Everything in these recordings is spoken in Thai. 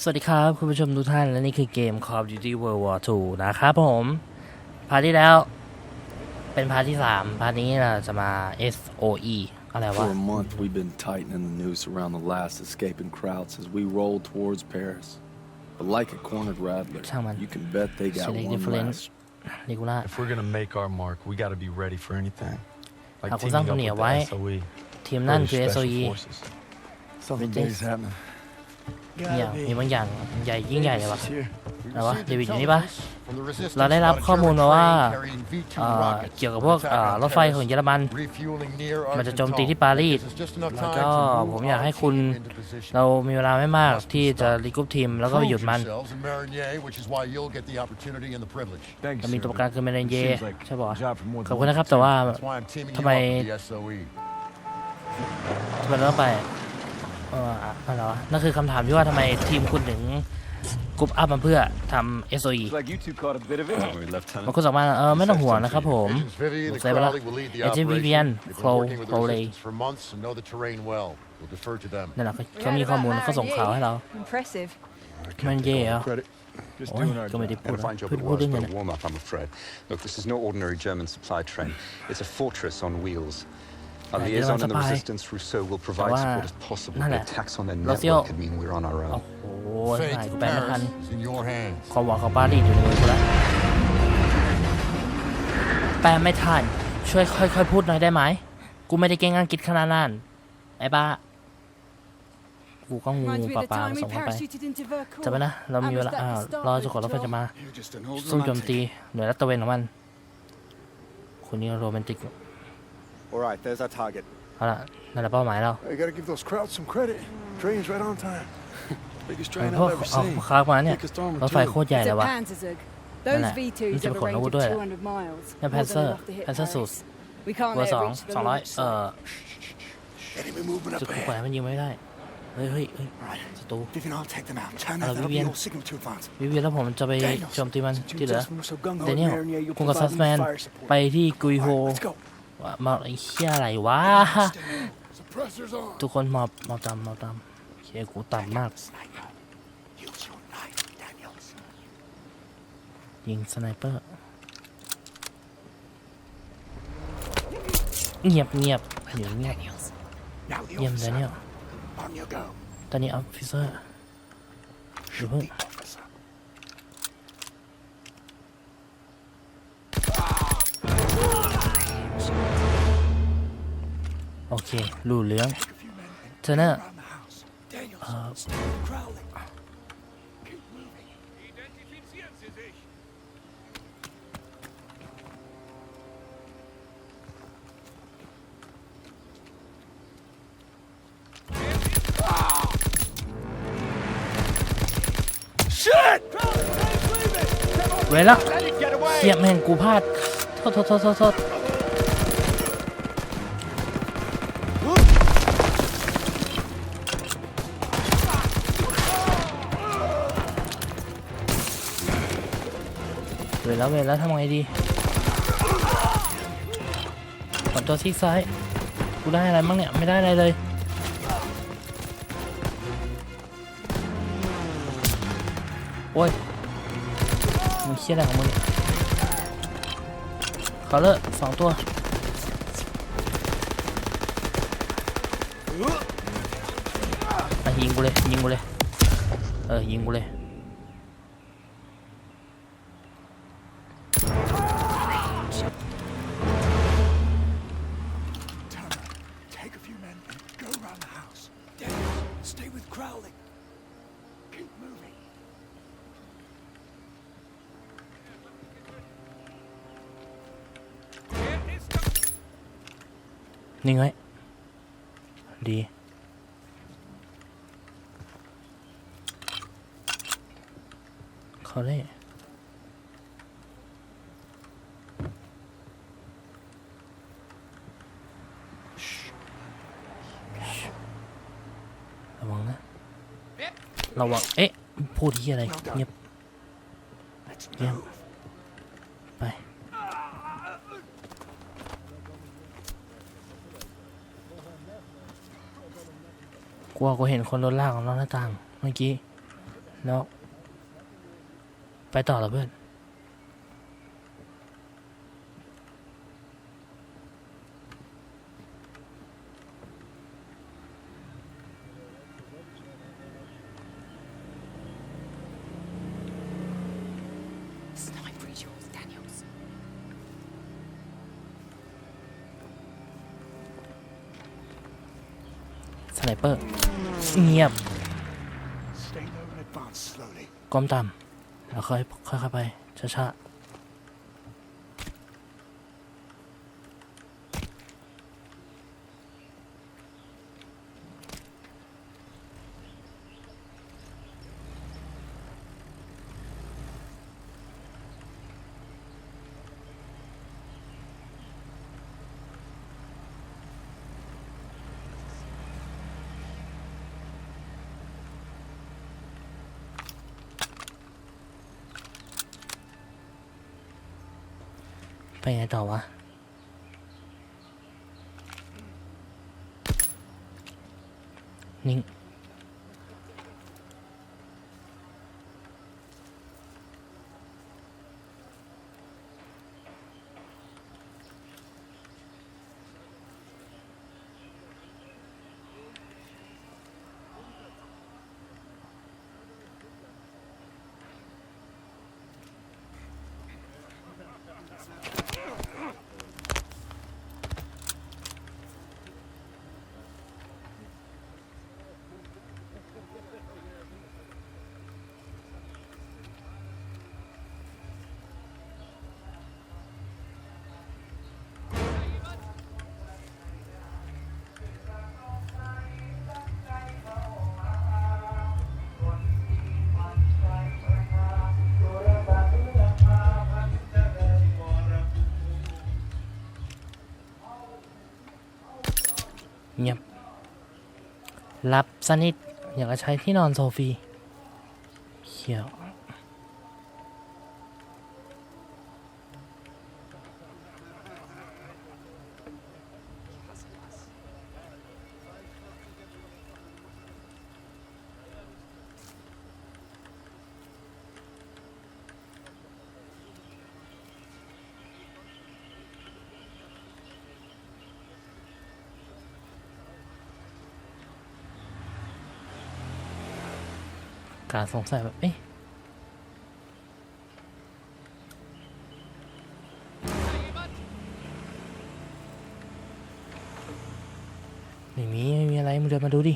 สวัสดีครับ คุณผู้ชมทุกท่านและนี่คือเกม Call of Duty World War 2 นะครับผม พาร์ทที่แล้ว เป็นพาร์ทที่ 3 พาร์ทนี้เราจะมา SOE อะไรวะ For a month, we've been tightening the noose around the last escaping Krauts as we roll towards Paris. But like a cornered rattler, Someone. you can bet they got Select one different- last. นิกุล่า If we're gonna make our mark, we gotta be ready for anything. Like Ako teaming saan up ko with niya, the why? SOE. ทีมนั่น British คือ Special SOE Forces. Something Everything. big is happening. เนี่ยมีบางอย่างใหญ่ยิ่งใหญ่เลยวะ It's here. อะไรวะเดวิดอยู่นี่ปะเราได้รับข้อมูลมาว่าเอ่อเกี่ยวกับพวกเอ่อรถไฟของเยอรมัน มันจะโจมตีที่ปารีสแล้วก็ผมอยากให้คุณเรามีเวลาไม่มากที่จะรีกรุ๊ปทีมแล้วก็ไปหยุดมัน Thank จะ you, มี sir. ตัวประกันคือเมเรนเย Seems like ใช่ป่ะ a job for more ขอบ than คุณ one นะครับแต่ว่าทำไม E. ทำไมเราต้องไป เอออะไรวะนั่นคือคำถามที่ว่าทำไมทีมคุณถึงกรุ๊ปอัพมาเพื่อทำ SOE Looks like you two caught a bit of it. บางคนสองมาเออไม่ต้องห่วงนะครับผม Agents Say Vivian what and up. Crowley will lead the Agent operation. Vivian, They've been Clo- working with the Crowley. resistance for months and know the terrain well. We'll defer to them. นั่นแหละเขาเขามีข้อมูลเขาส่งข่าวให้เรา Impressive. มันเย่เหรอ Credit. Just โอ้ย doing our ก็ไม่ได้ job. พูด And a นะ fine job พูด it พูด was, ได้ไง but เนี่ย a warm up, I'm afraid. Look, this is no ordinary German supply train. It's a fortress on wheels. Our Right, liaison German in the supply. resistance, Rousseau, will provide But, uh, support as possible. nada. But attacks on their Rousseau. network could mean we're on our โอ้ own. โหหายกูแปลไม่ทัน is in your hands. ความหวังของปารีสอยู่ในมือกูแล้วแปลไม่ทัน ช่วยค่อยๆพูดหน่อยได้ไหม กูไม่ได้เก่งอังกฤษขนาดนั้น ไอ้บ้า กูก็งู Reminds me ปลา of the ปลา time ส่ we งเข้าไป parachuted into Vercors. จะไปนะ เรามีเวลาอ่ารอจนกว่าเราจะมา You're just an old ซุ่มโจม romantic. ตี หน่วยรัตระเวนของมันคุณนี่โรแมนติก All right, there's our target. เอาละนั่นแหละเป้าหมายเรา You gotta give those crowds some credit. Train's right on time. Biggest เออ train พวก I've ever เอา seen. คาร์มาเนี่ย Thickest armor รถไฟ too. โคตรใหญ่ It's เลย a วะ Panzerzug. Those Nè, V2s nó chỉ have a còn range đâu of có đuôi à? 200 miles. Cái more than Panzer- enough to hit Panzer Paris. We can't เบอ let ร์ it สอง reach the สองร้อย launch เอ่อ site. Enemy movement จุด up แขวน ahead. มันยิงไม่ได้ เฮ้ยเฮ้ยเฮ้ยศัตรู Vivian, I'll take them out. China, Hello, that'll be Vivian. all signal to advance. วิวีแล้วผมจะไป Daniels, โจมตีมัน since you ที่เหลือ gentlemen were so gung-ho เดนิเอล at Marinier, you'll คุณกับ provide ซัส me แมน fire support. ไปที่กุยโฮ All right, let's go. ว่ามาไอ้เหี้ยอะไรวะ ทุกคนมอบมอบตามมอบตามโอเคกูต่ำมาก ยิงสไนเปอร์ เงียบเงียบอยู่เงียบเยี่ยม officer. เนิเอลตอนนี้ออฟฟิเซอร์ Shoot Mhm. the officer. โอเครู้เรื่อง Take a few men and เธอน่ะ around the house. Daniels, stay with Crowley. Keep moving. Shit! เวลาเฮียแม่งกูพลาดโทษโทษโทษโทษ โทษเวลาเวทำไงดีกดตัวซีกซ้าย กูได้อะไรบ้างเนี่ย ไม่ได้อะไรเลย โอ้ยมึงเชี่ยอะไรของมึงเขาเลอะสองตัวยิงกูเลย ยิงกูเลย เออ ยิงกูเลย นิ่งไว้ ดีเขาเล่ระวังนะ ระวัง เอ๊ะ พูดที่อะไร เงียบ Let's Yeah. move. ไป กลัวกูเห็นคนโดนลากออกนอกหน้าต่าง เมื่อกี้เนาะไปต่อเหรอเพื่อน ก้มต่ำแล้วค่อยค่อยๆไปช้าๆ ไปไง สนิท อยากจะใช้ที่นอนโซฟีเขียว การสงสัยแบบเอ๊ะไม่มีไม่มีอะไรมึงเดินมาดูดิ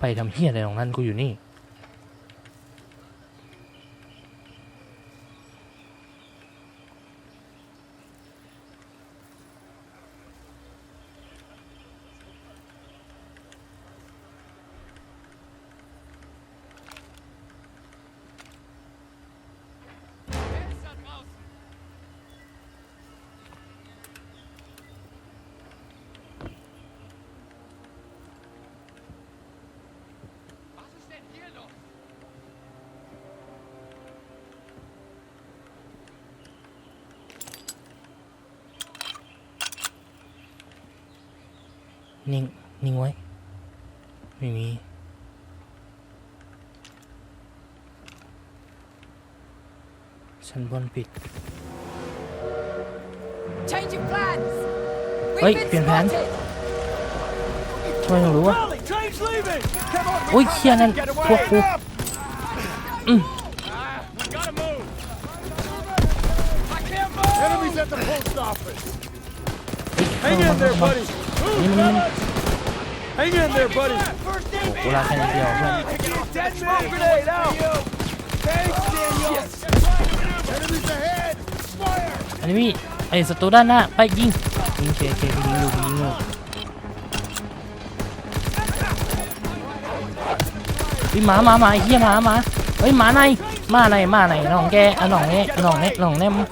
ไปทำเฮียอะไรของนั้นกูอยู่นี่ นิ่งนิ่งไว้ ไม่มี ชั้นบนปิด Change of plans. Oi, We've been bien, bien. spotted. ทำไมถึงรู้วะ Crowley, train's leaving! Come on, โอ้ยเชียนั่นพวกกู gotta move! I can't move! Enemies at the post office! เฮ้ย Hang in there, buddy! นี่มันนี่มัน Hang in there, buddy! กูรักแค่นิดเดียวเพื่อน Dead smoke grenade out. Thanks, Daniels. Enemies ahead. Fire. อันนี้มีไอ้ศัตรูด้านหน้าไปยิงยิงเคเคไปยิงอยู่ไปยิงอยู่เฮ้ยหมาหมาหมาไอ้เหี้ยหมาหมาเฮ้ยหมาในหมาในหมาในน้องแกอะน้องเนี้น้องเนี้น้องเนี้มึง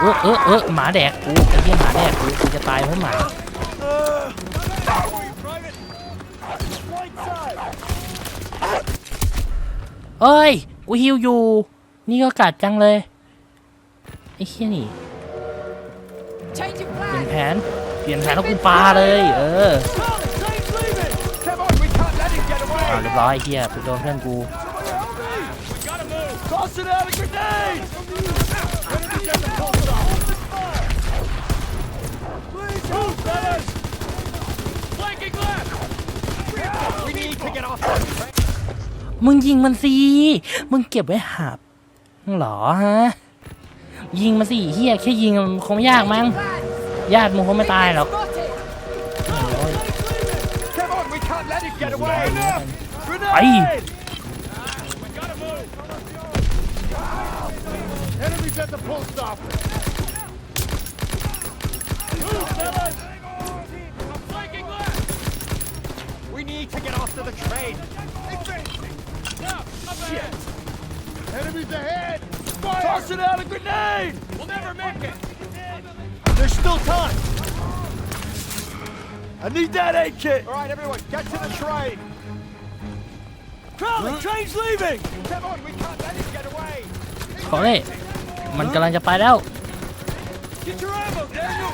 เออเออเออหมาแดกกูไอ้เหี้ยหมาแดกกูกูจะตายเพราะหมา เอ้ย กูฮิวอยู่ นี่ก็กัดจังเลย ไอ้เหี้ยนี่เปลี่ยนแผน เปลี่ยนแผนแล้วกูปาเลย เออ Charlie, Train's leaving! Come on, we can't let him get อ้าเรียบร้อยไอ้เหี้ยไปโดนเพื่อนกู Tossing มึงยิงมันสิ มึงเก็บไว้หับหรอฮะ ยิงมันสิเฮียแค่ยิงมันคงไม่ยากมั้ง ญาติมึงคงไม่ตายหรอกไป Shit! Enemies ahead! Fire! Tossing out a grenade! We'll never make it! There's still time! I need that aid kit! Alright, everyone, get to the train! Crowley, train's leaving! Come on, we can't let him get away! ขอเลยมันกำลังจะไปแล้ว Get your ammo, Daniel!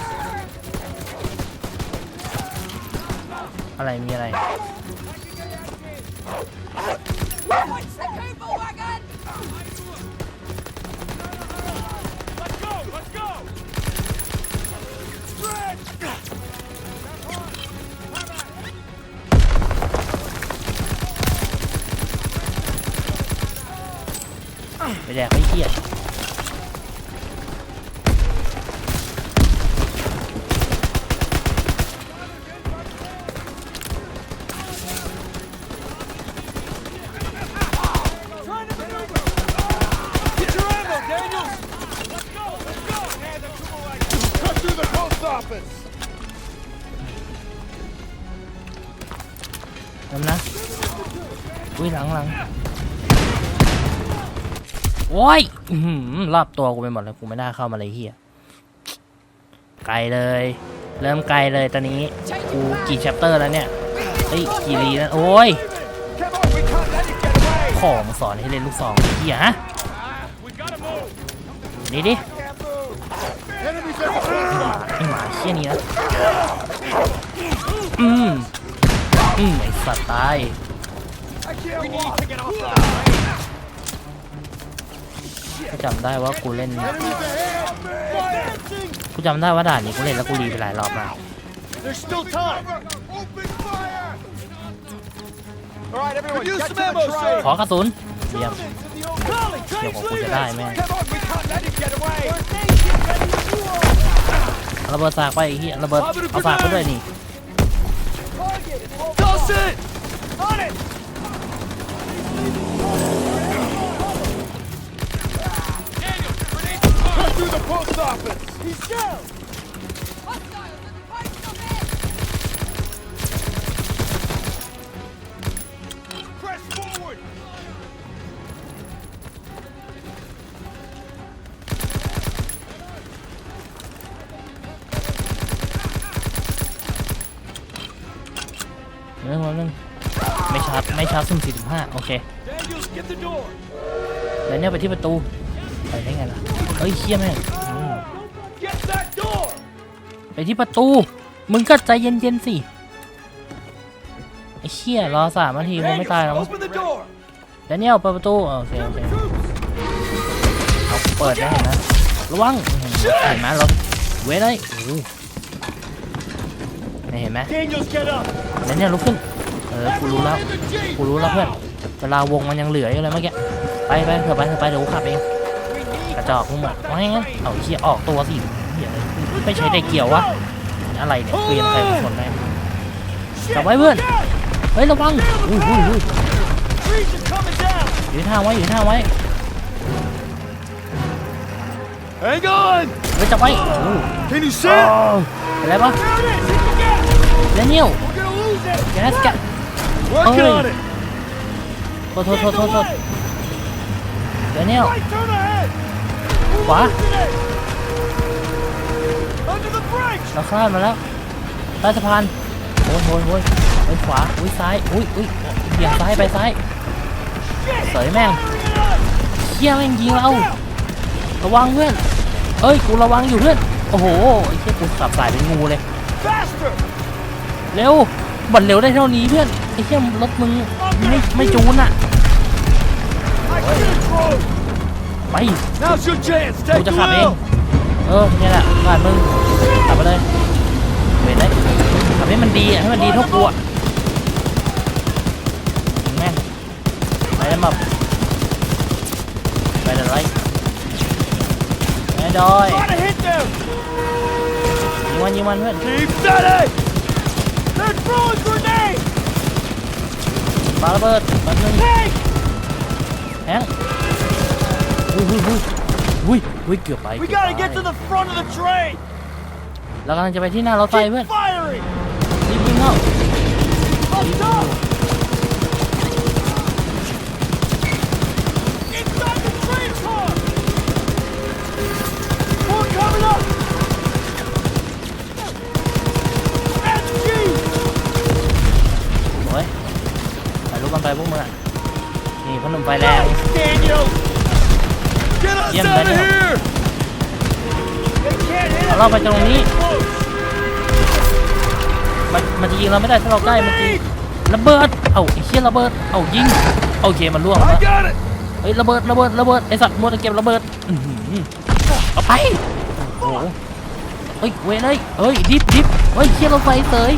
อะไรมีอะไร ไปแดกไอ้เหี้ย น้ำนะ อุ้ยหลังหลังโอ้ยหือรอบตัวกูไปหมดเลยกูไม่น่าเข้ามาเลยเฮียไกลเลย เริ่มไกลเลยตอนนี้ กูกี่แชปเตอร์แล้วเนี่ยเฮ้ยกี่รีแล้วโอ้ย ของสอนให้เล่นลูกซองเฮียฮะนี่ดิไอหมาเชี่ยนี่นะอืม อืมไอสัตว์ตาย I can't we need to get off the train! กูจำได้ว่ากูเล่น Enemies ahead! Fire! กูจำได้ว่าด่านนี้กูเล่นแล้วกูรีไปหลายรอบมาก There's still time! Open fire! Alright, everyone, get to the train! ขอกระสุนเยี่ยม Charlie, เดี๋ยว train's ของกูจะได้แม่ง Come on, we can't let him get away! ระเบิดสากไปไอ้เหี้ยระเบิดเอาสากไปด้วยนี่ Toss it! On it! Cut through the post office! He's down! ชาร์จไม่ชาซุ่ม45 โอเคแล้วเนี่ยไปที่ประตู ไปได้ไงล่ะ เฮ้ยเชี่ยแม่งอืมไปที่ประตู มึงก็ใจเย็นๆสิ ไอ้เชี่ยรอสามนาทีคงไม่ตายหรอกมั้ง open the door! แดเนียลเปิดประตู โอเคโอเคเอาเปิดได้เห็นะ ระวัง เห็นไหมเราเว้ยเลยโอ้เห็นไหม Daniels, get up! แดเนียลลุกขึ้น เออกูรู้แล้ว in the jeep! กูรู้แล้วเพื่อนเวลาวงมันยังเหลืออยู่เลยเมื่อกี้ไปไปเถอะไปเถอะไปเดี๋ยวกูขับเองกระจอกมึงหมดว่าไงงั้นเอาเชี่ยออกตัวสิเหี้ยไม่ใช่ได้เกี่ยววะอะไรเนี่ยเปลี่ยนใครเป็นคนได้กลับไว้เพื่อนเฮ้ยระวังอุ้ยอุ้ยอุ้ย Trees are coming down! อยู่ท่าไว้อยู่ท่าไว้ Hang on! เฮ้ยจับไว้โอ้โห Can you เห็นอะไรปะ There it is! Hit the gas! แดเนียล We're gonna lose it! แกสแกะ Working Oh. on it! โทษโทษโทษโทษโทษแดเนียล Right, turn ahead! ขวา Today! Under the brakes! เราคลาดมาแล้วใต้สะพานโอ้ยโอ้ยโอ้ยโอ้ยขวาอุ้ยซ้ายอุ้ยอุ้ยเบี่ยงซ้ายไปซ้ายเสยแม่ง Hurry it up! เชี่ยแม่งยิงเรา ระวังเพื่อน เอ้ย กูระวังอยู่เพื่อน โอ้โหไอ้เชี่ยกูสับสายเป็นงูเลย Faster! เร็ว บันเร็วได้เท่านี้เพื่อนไอ้เชี่ยรถมึงไม่ไม่จูนอะ I control! ไป Now's your chance! กู Take จะ the ขับเอง wheel! เออเนี่ยแหละงานมึงขับไปเลยเว้นเลยขับให้มันดีอะให้มันดีเท่ากูอะแม่งไปแล้วมาไปเลยไรไปดอย Try to hit them! ยิงมันยิงมันเพื่อน Keep steady! They're throwing grenades! ปาระเบิดแป๊บนึง Hey! แฮงอุ้ยอุ้ยอุ้ยอุ้ยอุ้ยเกือบไป We เกือบ gotta ไป get to the front of the train! เรากำลังจะไปที่หน้า รถไฟเพื่อน Keep firing! รีบวิ่งเข้า Up top! ถ่ายรูปกันไปพวกมึงอะนี่พอหนุ่มไฟแรง Nice, Daniel! Get us Yeah, out of Daniel. here! They can't hit เอา us เราไปตรงนี้ close! มันมันจะยิงเราไม่ได้ถ้าเราใกล้มันจะระเบิด เอ้าไอ้เชี่ยระเบิด เอ้ายิง โอเคมันล่วง I แล้ว got it! เฮ้ยระเบิดระเบิดระเบิดไอสัตว์มัวแต่เก็บระเบิดอื้อหือเอาไปโอ้โหเฮ้ยเว้ยเลยเฮ้ยดิฟดิฟเฮ้ยเชี่ยเราไฟเสย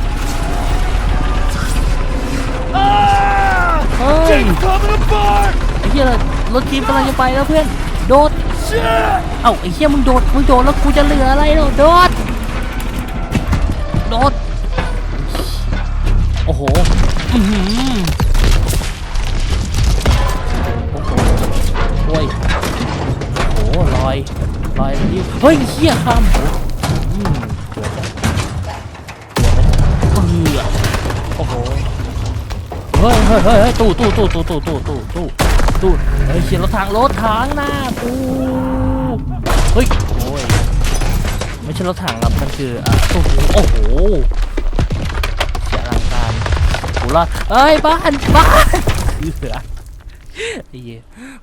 เฮ้ย Things coming apart! ไอ้เชี่ยรถทีมกำลังจะไปแล้วเพื่อน โดด Shit! เอ้าไอ้เชี่ยมึงโดดมึงโดดแล้วกูจะเหลืออะไรเนาะโดด โดด โอ้โหอื้อหือโอ้โหโอ้ยโอ้โหลอยลอยไปที่เฮ้ยเชี่ยข้าม ฮ้ยเฮ้ยตู้ตู้ตู้ตู้ตู้ตู้ตู้ตู้ตู้เฮ้ยเชี่ยรถทางรถทางหน้ากูเฮ้ยโอ้ยไม่ใช่รถถังครับมันคืออ่าตู้โอ้โหเสียอลังการกูรอดเอ้ยบ้านบ้านเหือไอ้เหี้ย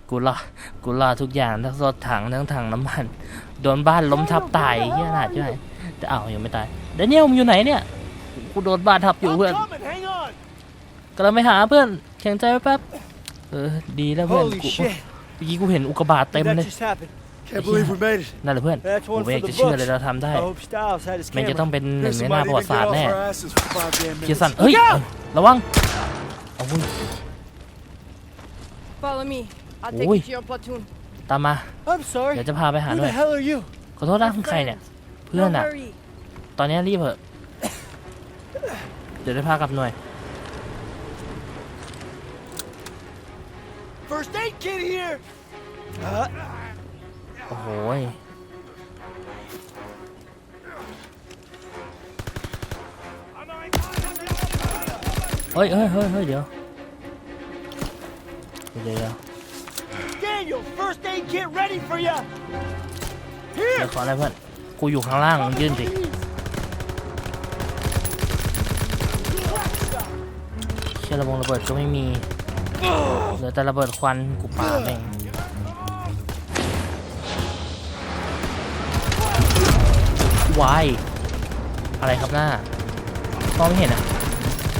กูรอดกูรอดทุกอย่างทั้งรถถังทั้งถังน้ำมันโดนบ้านล้มทับตายเหี้ยน่าใช่ไหมแต่อ้าวยังไม่ตายเดนเนียลมึงอยู่ไหนเนี่ยกูโดนบ้านทับอยู่เพื่อน กำลังไปหาเพื่อนแข็งใจไว้แป๊บเออดีแล้วเพื่อน Holy กู shit! เมื่อกี้กูเห็นอุกกาบาตเต็ม That เลย just happened. Can't believe we made it. นั่นแหละเพื่อน That's ผม one ไม่ for อยาก the จะเชื่อเลย books. เราทำได้ I hope Styles had his มันจะต้อง camera. เป็นหนึ่ง Here's ในหน้า somebody ประวั that ติศาสต get ร์ off แน่ our asses for five damn เกีย minutes. ร์สันเฮ้ย Look out! ระวังเอาวุ้ย Follow me. I'll Ui. take you to your platoon. ตามมา I'm sorry. เดี๋ยวจะพาไปหา Who ด้วย the hell are you? ขอโทษนะคุณใครเนี่ย เพื่อน Don't อะ worry. ตอนนี้รีบเถอะเดี๋ยวได้พากลับหน่วย First aid kit here. Uh, โอ้โหยเฮ้ยเฮ้ยเฮ้ยเฮ้ยเดี๋ยวเดี๋ยวเดี๋ยวเดี๋ยว Daniel, first aid kit ready for you. เดี๋ยวขออะไรเพื่อนกูอยู่ข้างล่างมึงยื่นสิ เชื่อระบงระเบิดก็ไม่มี เหลือแต่ระเบิดควันกูปาเองวายอะไรครับหน้ามองไม่เห็นอะ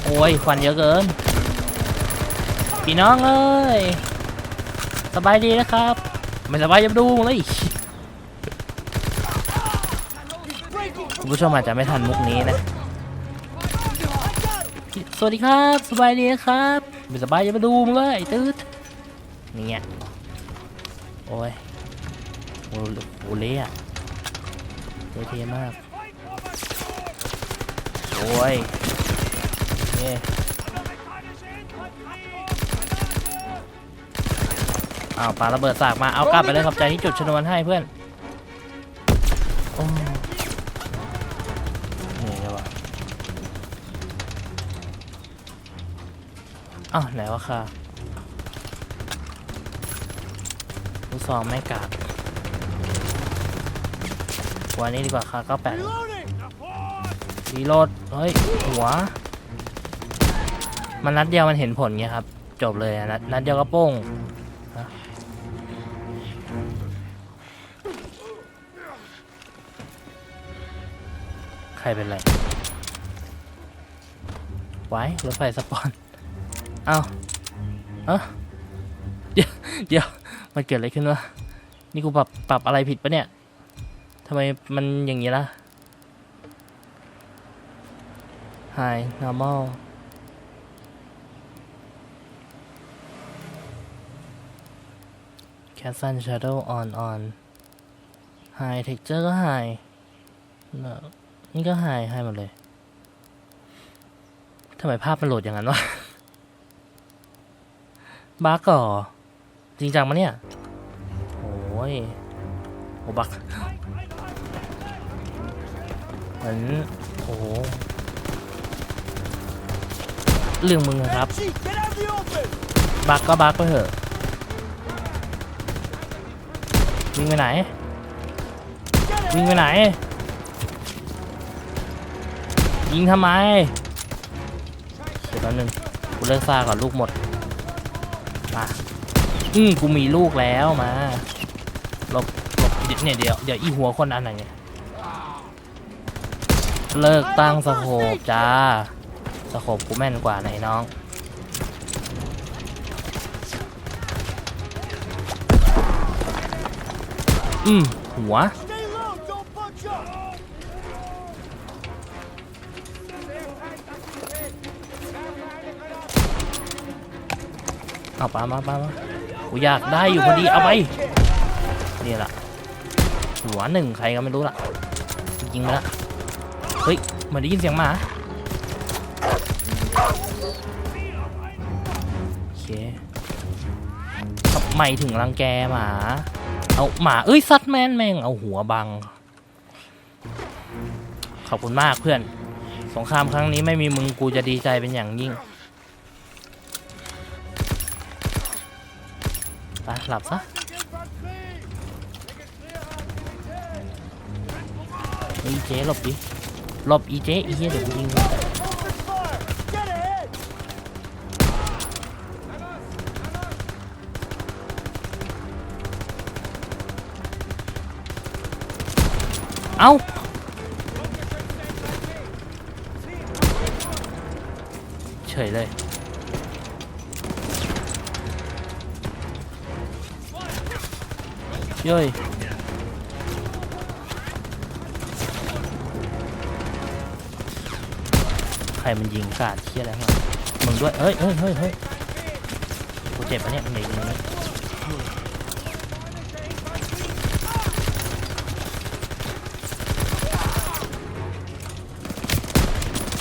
โอ้ยควันเยอะเกิน พี่น้องเอ้ย สบายดีนะครับ ไม่สบายจะมาดูเลยคุณผู้ชมอาจจะไม่ทันมุกนี้นะ สวัสดีครับ สบายดีนะครับ ไม่สบายอย่ามาดูมึงเลยตืดนี่ไงโอ้ยโอ้โหโหเละเทมากโอ้ยเนี่ยเอาวปาระเบิดสากมาเอากลับไปเลยขอบใจที่จุดชนวนให้เพื่อนโอ้ อ้าวไหนวะค่ะลูกซองไม่กาดวันนี้ดีกว่าค่ะก็แปดรีโหลดเฮ้ย หัว มันนัดเดียวมันเห็นผลไงครับ จบเลยอะนัดนัดเดียวก็โป้งใครเป็นไร ไว้รถไฟสปอน เอาเอ้าเดี๋ยวเดี๋ยวมันเกิดอะไรขึ้นวะ นี่กูปรับปรับอะไรผิดปะเนี่ยทำไมมันอย่างนี้ล่ะ Hi normal Cancel shadow on on Hi texture ก็ High น่ะนี่ก็ Hi Hi หมดเลยทำไมภาพมันโหลดอย่างนั้นวะ บักก่อจริงจังมะเนี่ยโอ้ยโอ้บักเหมือนโอ้เรื่องมึงอะครับ บักก็บักไปเถอะวิ่งไปไหน วิ่งไปไหน ยิงทำไมเดี๋ยวแป๊บนึงกูเลิกซ่าก่อนลูกหมด มาอืมกูมีลูกแล้วมาหลบหลบเดี๋ยวเนี่ยเดี๋ยวเดี๋ยวอีหัวคนอันไหนเนี่ยเลิกตั้งสโคปจ้าสโคปกูแม่นกว่าไหนน้องอืมหัว เอาปามาปามากูอยากได้อยู่พอดีเอาไปนี่แหละหัวหนึ่งใครก็ไม่รู้ล่ะยิงไปละเฮ้ยเหมือนได้ยินเสียงหมาโอเคทำไมถึงรังแกหมาเอาหมาเอ้ยซัดแมนแม่งเอาหัวบัง ขอบคุณมากเพื่อน สงครามครั้งนี้ไม่มีมึงกูจะดีใจเป็นอย่างยิ่ง ไปหลับซะอีเจหลบดิหลบอีเจอีเหี้ยเดี๋ยวกูยิงเอาเฉยเลย เย้ยใครมันยิงกาดเชี่ยอะไรวะมึงด้วย เฮ้ยเฮ้ยเฮ้ยเฮ้ยกูเจ็บปะเนี่ยมันเด็กยิง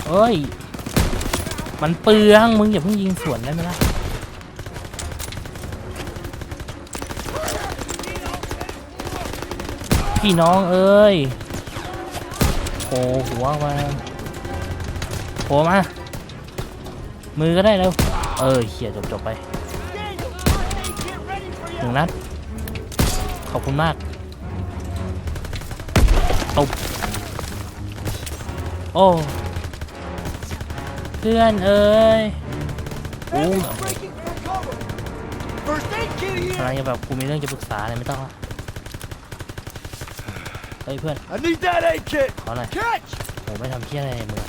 เฮ้ย มันเปลือง มึงอย่าเพิ่งยิงสวนได้ไหมล่ะ พี่น้องเอ้ยโผล่หัวมาโผล่มา มือก็ได้แล้ว เออเขี่ยจบจบๆไป Daniel, get ready for หนึ่ you! งนัด ขอบคุณมากเอาโอ้เพื่อนเอ้ยโอ้ Enemies breaking for cover! First aid kit กำลั here! งจะแบบกูมีเรื่องจะปรึกษาอะไรไม่ต้องละเฮ้ยเพื่อน I need that aid kit! ขอหน่อย Catch! ผมไม่ทำเที่ยอะไรในมือ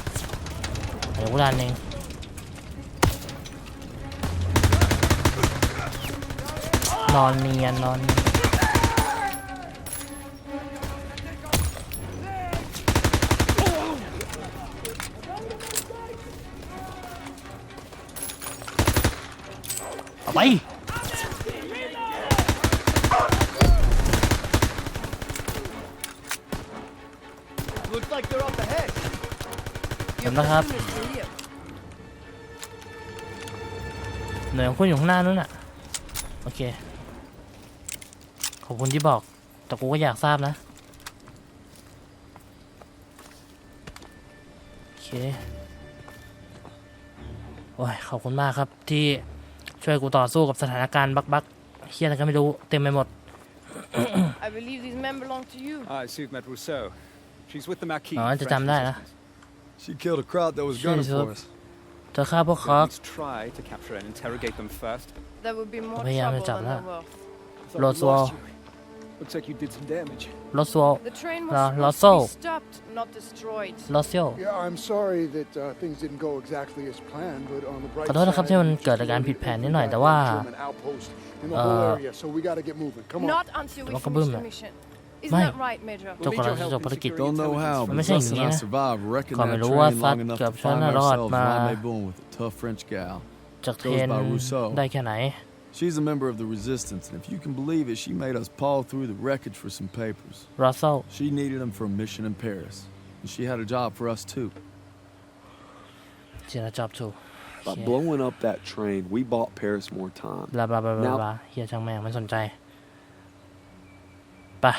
เดี๋ยวกูดันเองนอนเนียนนอนเนียนเอาไป เห็นนะครับหน่วยของคุณอยู่ข้างหน้านู้นน่ะ โอเค ขอบคุณที่บอก แต่กูก็อยากทราบนะ โอเค โอ้ย ขอบคุณมากครับที่ช่วยกูต่อสู้กับสถานการณ์บักบักเฮียอะไรก็ไม่รู้เต็มไปหมด I believe these men belong to you. Ah, Sue met Rousseau. She's with the Marquis. Oh, French it's a damn that, huh? resistance. She killed a crowd that was gunning Jesus. for us. เธอฆ่าพวก So เขา let's try to capture and interrogate them first. That would be more Bây giờ mới trouble chậm than đó. they're worth. Thought we Lost lost wall. you. Looks like you did some damage. รถซัว The train was La- supposed Lasso. to be stopped, not destroyed. รถเซียว Yeah, I'm sorry that uh, things didn't go exactly as planned, but on the bright ขอโทษนะครับที่มันเกิดการผิดแผนนิดหน่อยแต่ว่า German outpost in the whole เอ่อ area, so we got to get moving. Come on. Not until we Baka finish boom the eh. mission. Isn't Mai. that right, Major? จบก่อนเราจะจบภารกิจ Don't know how, but Mà Gus sao and nhỉ? I survived wrecking Còn that mày train lúa long phát enough gặp to cho find nó rọt ourselves mà. rendezvousing with a tough French gal. จากเทรน Goes by Rousseau. ได้แค่ไหน She's a member of the resistance, and if you can believe it, she made us paw through the wreckage for some papers. รอสเซล She needed them for a mission in Paris, and she had a job for us too. เจรจอบถูก By blowing up that train, we bought Paris more time. บลาบลาบลาบลา Now- บลาเฮียช่างแม่งไม่สนใจไปะ